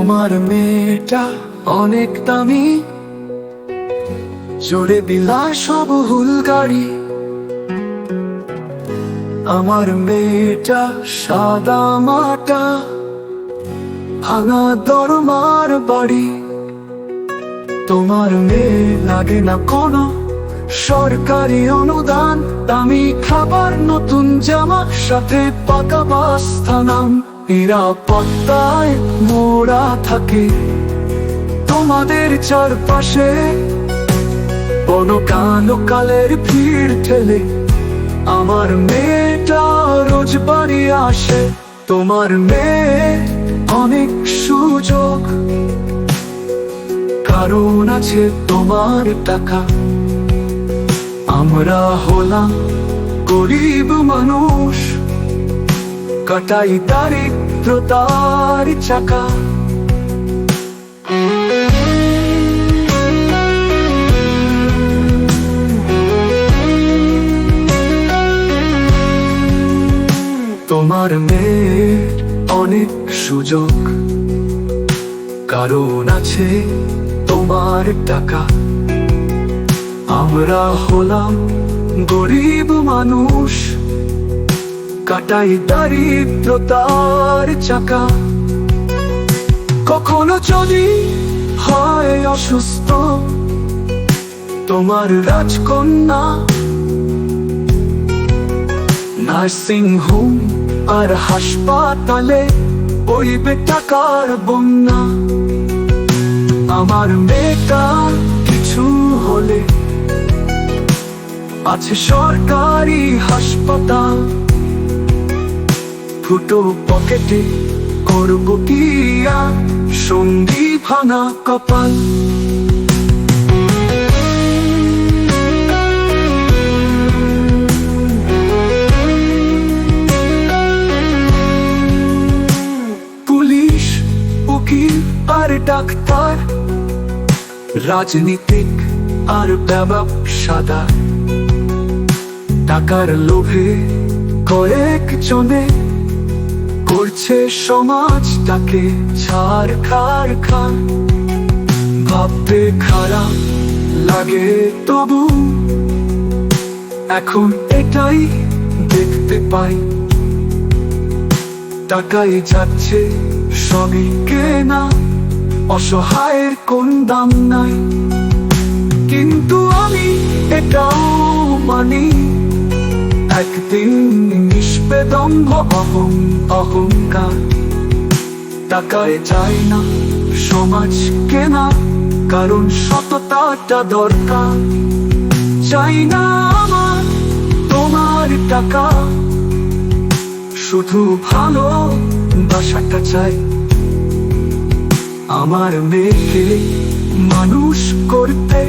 আমার মেয়েটা অনেক দামি। জোরে বিলাস বহুল গাড়ি। আমার মেয়েটা সাদা মাটা, ভাঙা দরমার বাড়ি। তোমার মেয়ে লাগে না কোনো সরকারি অনুদান, দামি খাবার, নতুন জামা, সাথে পাকা নিরাপত্তায় মোড়া থাকে। তোমাদের চারপাশে কোনো কালো কালের ভিড় ঠেলে। আমার মেয়েটা রোজ বাড়ি আসে। তোমার মেয়ে অনেক সুযোগ। কারণ আছে তোমার টাকা। আমরা হলাম গরিব মানুষ। কাটাই দারিদ্রতার চাকা। তোমার মেয়ে অনেক সুযোগ। কারণ আছে তোমার টাকা। আমরা হলাম গরিব মানুষ। কাটাই দারিদ্রতার চাকা। কখনো যদি হয় অসুস্থ, তোমার রাজকন্যা, নার্সিং হোম আর হাসপাতালে ওইবে টাকার বন্যা। আমার মেয়েটা কিছু হলে আছে সরকারি হাসপাতাল। ফুটো পকেটে করব কিয়া সঙ্গী ভাঙা কপাল। পুলিশ, উকিল আর ডাক্তার, রাজনীতিক আর ব্যবসাদার টাকার লোভে কয়েকজনে করছে সমাজটাকে ছাড় খার খান ভাবতে খারাপ লাগে তবু এখন এটাই দেখতে পাই। টাকায় যাচ্ছে সবই কেনা, অসহায়ের কোন দাম নাই। কিন্তু আমি এটাও মানি, একদিন দম্ভ অহং অহংকার টাকায় যায় না সমাজ কেনা কারণ সততাটা দরকার চাই না আমার তোমার টাকা শুধু ভালো বাসাটা চাই আমার মেয়েকে মানুষ করতে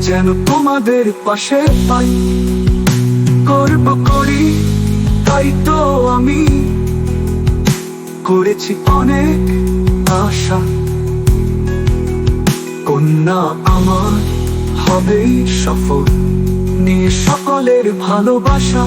যেন তোমাদের পাশে পাই করব করি তাই তো আমি করেছি অনেক আশা। কন্যা আমার হবেই সফল নিয়ে সকলের ভালোবাসা।